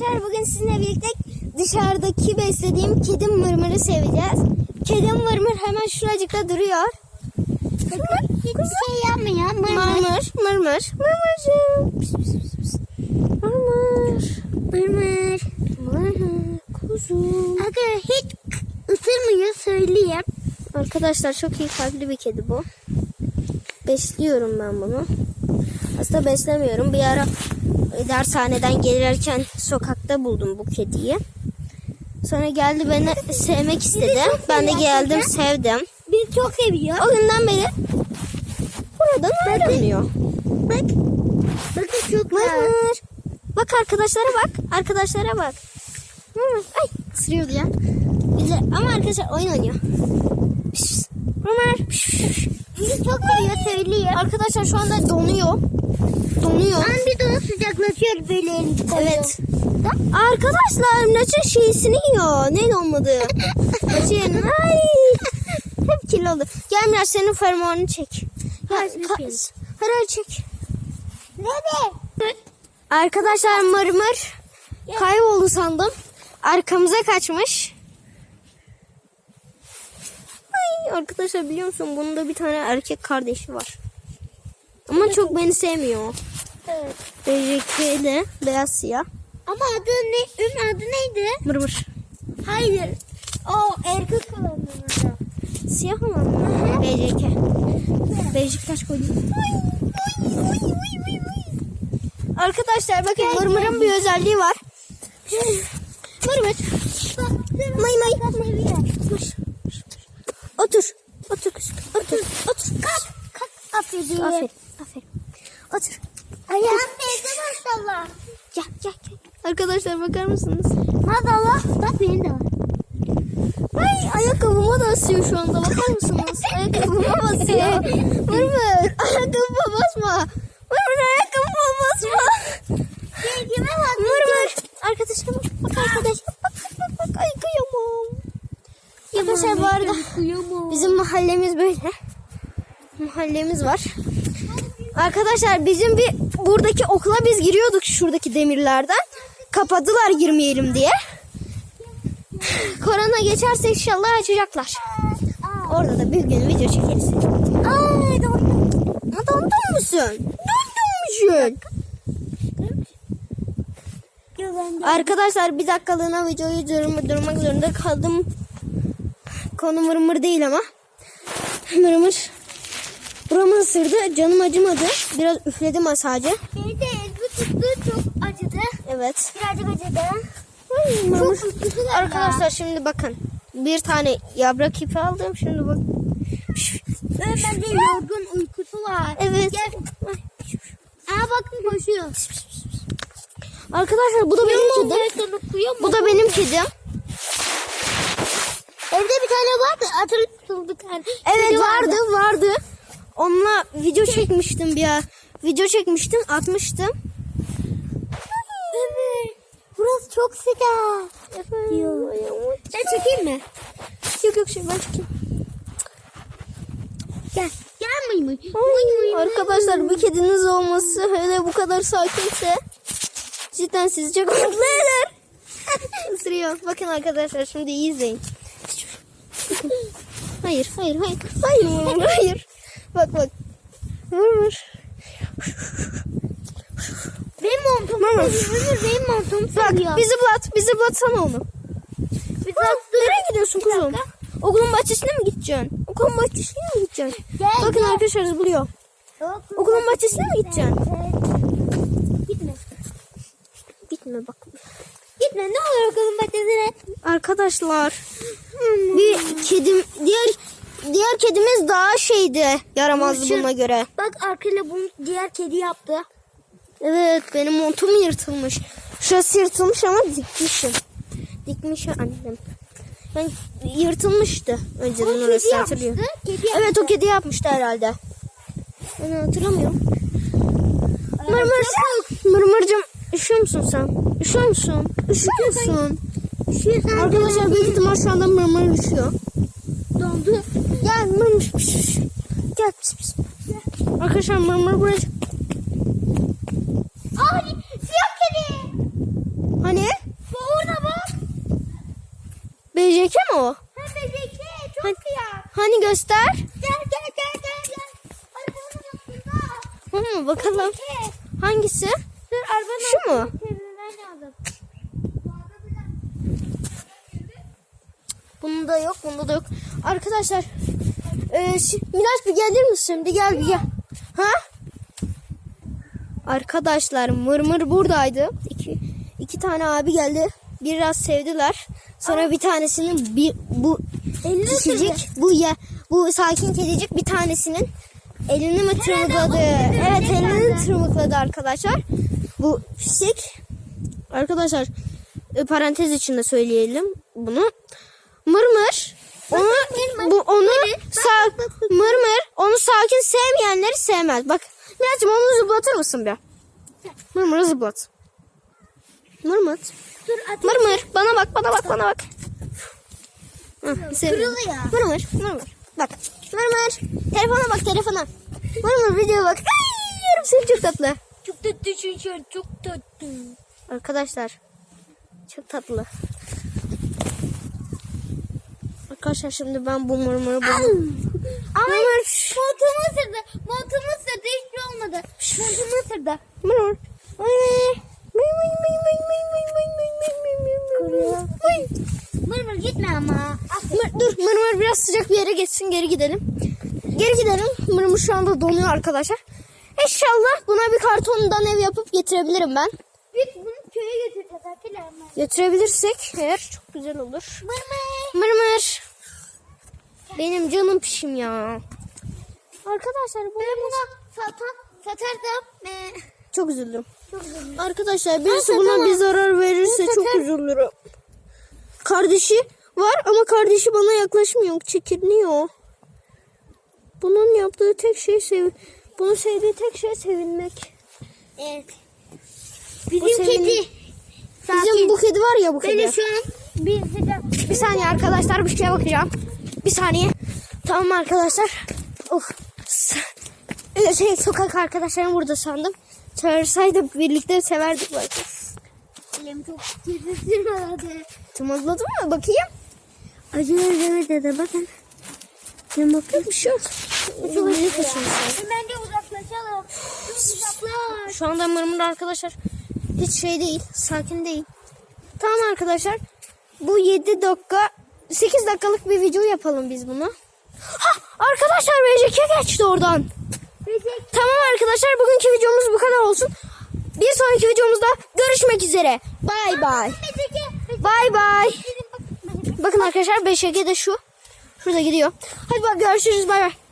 arkadaşlar bugün sizinle birlikte dışarıdaki beslediğim kedim mırmırı seveceğiz. Kedim mırmır hemen şuracıkta duruyor. Bakın hiçbir şey yapmıyor. Mırmır. Mırmır, mırmır, pis. Mırmır, Mırmır. mırmır, kuzum. Arkadaşlar hiç ısırmıyor söyleyeyim. Arkadaşlar çok iyi kalpli bir kedi bu. Besliyorum ben bunu. Aslında beslemiyorum. Bir ara dershaneden gelirken sokakta buldum bu kediyi. Sonra geldi beni sevmek istedi. Ben de geldim sevdim. Beni çok seviyor. O günden beri buradan ayrılmıyor. Bak. Bakın çok. Mırmır. Bak arkadaşlara bak. Arkadaşlara bak. Mırmır. Ay ısırıyordu ya. Güzel. Ama arkadaşlar oyun oynuyor. Pis, pis. Beni çok seviyor söyleyeyim. Arkadaşlar şu anda donuyor. Donuyor. Ben bir de onu sıcaklatıyor böyle elini koyuyor. Evet. Arkadaşlar Naç'ın şeysini yiyor. Ne olmadı? Naç'ın ay. Hep kirli oldu. Gel biraz senin fermuarını çek. Hayır, hadi çek. Nerede? Arkadaşlar mırmır kayboldu sandım. Arkamıza kaçmış. Ay, arkadaşlar biliyor musun bunun da bir tane erkek kardeşi var. Ama çok beni sevmiyor. Evet. De beyaz siyah. Ama adı ne? Ün adı neydi? Mırmır. Hayır. O erkek olanın Siyah olan mı? BJK. BJK kaç koydu? Arkadaşlar bakın mırmırın bir özelliği var. Mırmır. May may. Otur. Otur kızım. Otur. Otur. Kalk. Kalk. Aferin. Aferin. Ayağım değdi maşallah. Gel gel gel. Arkadaşlar bakar mısınız? Maşallah. Bak benim de var. Ay ayakkabıma da asıyor şu anda bakar mısınız? Ayakkabıma basıyor. Mırmır ayakkabıma basma. Mırmır ayakkabıma basma. Sevgime bak. Mırmır. Arkadaşlar bak, bak arkadaşlar. Bak bak bak. Ay kıyamam. Arkadaşlar bu arada bizim mahallemiz böyle. Mahallemiz var. Arkadaşlar bizim bir buradaki okula biz giriyorduk şuradaki demirlerden. Kapadılar girmeyelim diye. Korona geçerse inşallah açacaklar. Orada da bir gün video çekeriz. Ay dondum. Dondun musun? Dondun. Arkadaşlar bir dakikalığına videoyu durma, durmak zorunda kaldım. Konu mırmır değil ama. Mırmır. Buramı ısırdı. Canım acımadı. Biraz üfledim sadece. Beni de elbi tuttu çok acıdı. Evet. Birazcık acıdı. Ay. Çok. Arkadaşlar şimdi bakın. Bir tane yaprak ipi aldım. Şimdi bak. Bende yorgun uykusu var. Evet. Gel. Aa bakın koşuyor. Arkadaşlar bu da benim kedim. Bu da benim kedim. Evde bir tane vardı. Hatırlıyorsun bir tane. Evet Kedi vardı vardı. Onunla video çekmiştim bir ya. Video çekmiştim atmıştım. Evet. Burası çok sıcak. Diyor. Ben çekeyim mi? Yok yok şey ben çekeyim. Gel. Gel mıy mıy. Ay, Arkadaşlar bir kediniz olması hele bu kadar sakinse cidden sizi çok mutlu eder. Isırıyor. Bakın arkadaşlar şimdi iyi izleyin. Hayır hayır hayır. Hayır hayır. Bak bak. Vur vur. Benim montum. Mama. Benim montum Bak sarıyor. bizi bulat. Bizi bulatsana onu. Bir Bak, nereye gidiyorsun kuzum? dakika. Okulun bahçesine mi gideceksin? Okulun bahçesine mi gideceksin? Gel, Bakın gel. arkadaşlar zıplıyor. Okulun bahçesine mi gideceksin? Gitme. Gitme bak. Gitme ne olur okulun bahçesine. Arkadaşlar bir kedim diğer diğer kedimiz daha şeydi yaramazdı Burçin. buna göre. Bak arkayla bunu diğer kedi yaptı. Evet benim montum yırtılmış. Şurası yırtılmış ama dikmişim. Dikmiş annem. Ben yırtılmıştı önceden O orası kedi hatırlıyorum. yapmıştı, kedi Evet o kedi yapmıştı herhalde. Ben hatırlamıyorum. Mırmır. Mırmırcım üşüyor musun sen? Üşüyor musun? Üşüyor musun? Üşüyorsan Arkadaşlar büyük ihtimal şu anda mırmır üşüyor. dondu. Pişmiş. Gel. Arkadaşlar mama burası. Aa siyah kedi. Hani? Bu orada bak. Beceke mi o? Ha beceke. Çok hani, siyah. Hani göster. Gel gel gel gel. gel. Arabanın altında. Hı, bakalım. Beceke. Hangisi? Dur arabanın Şu mu? Bunda yok, bunda da yok. Arkadaşlar e, şi- Miraç bir gelir misin? Bir gel, bir gel. Ha? Arkadaşlar, Mırmır buradaydı. İki, iki tane abi geldi. Biraz sevdiler. Sonra bir tanesinin bir bu kişicik, bu ya bu sakin kedicik bir tanesinin elini mi tırmıkladı? Evet, elini tırmıkladı arkadaşlar. Bu pislik. Arkadaşlar, e, parantez içinde söyleyelim bunu. Mırmır onu bu onu sakin sevmeyenleri sevmez. Bak Nihat'cığım onu zıplatır mısın bir? Mırmır'ı zıplat. Mırmır. Dur. Mırmır bana bak bana bak bana bak. Hı. Kırılıyor. Mırmır mırmır. Bak mırmır. Telefona bak telefona. Mırmır videoya bak. Ay, yerim seni çok tatlı. Çok tatlı çünkü çok tatlı. Arkadaşlar çok tatlı. Arkadaşlar şimdi ben bu mırmırı buldum. Ay montumu ısırdı. Montumu ısırdı. Hiçbir şey olmadı. Montumu ısırdı. Mırır. Mırmır gitme ama. Mır, dur mırmır biraz sıcak bir yere geçsin geri gidelim. Geri gidelim. Mırmır şu anda donuyor arkadaşlar. İnşallah buna bir kartondan ev yapıp getirebilirim ben. Biz bunu köye götüreceğiz arkadaşlar. Getirebilirsek eğer çok güzel olur. Mırmır. Mırmır. Benim canım pişim ya. Arkadaşlar bu Ben buna satan, satarsam e, çok üzüldüm. çok üzülürüm. Arkadaşlar birisi buna bir zarar verirse Ben çok üzülürüm. Kardeşi var ama kardeşi bana yaklaşmıyor. Çekiniyor. Bunun yaptığı tek şey sev bunun sevdiği tek şey sevinmek. Evet. Bu Bizim senin- kedi. Bizim bu kedi var ya bu kedi. Böyle şu an bir. Bir saniye arkadaşlar bir şeye bakacağım. Bir saniye. Tamam arkadaşlar. Of. S- Ee, Şey sokak arkadaşlarım burada sandım. Çağırsaydık birlikte severdik belki. Elim çok titresin herhalde. Tımızladı mı? Bakayım. Acıyor demedi de bakın. Ben bakayım bir şey yok. Kaçırmışlar. Hemen de uzaklaşalım. Uzaklaş. Şu anda mırmır arkadaşlar hiç şey değil. Sakin değil. Tamam arkadaşlar. Bu 7 dakika 8 dakikalık bir video yapalım biz bunu. Ha arkadaşlar BJK geçti oradan. Tamam arkadaşlar bugünkü videomuz bu kadar olsun. Bir sonraki videomuzda görüşmek üzere. Bay bay. Bay bay. Bakın arkadaşlar BŞG de şu. Şurada gidiyor. Hadi bak görüşürüz bay bay.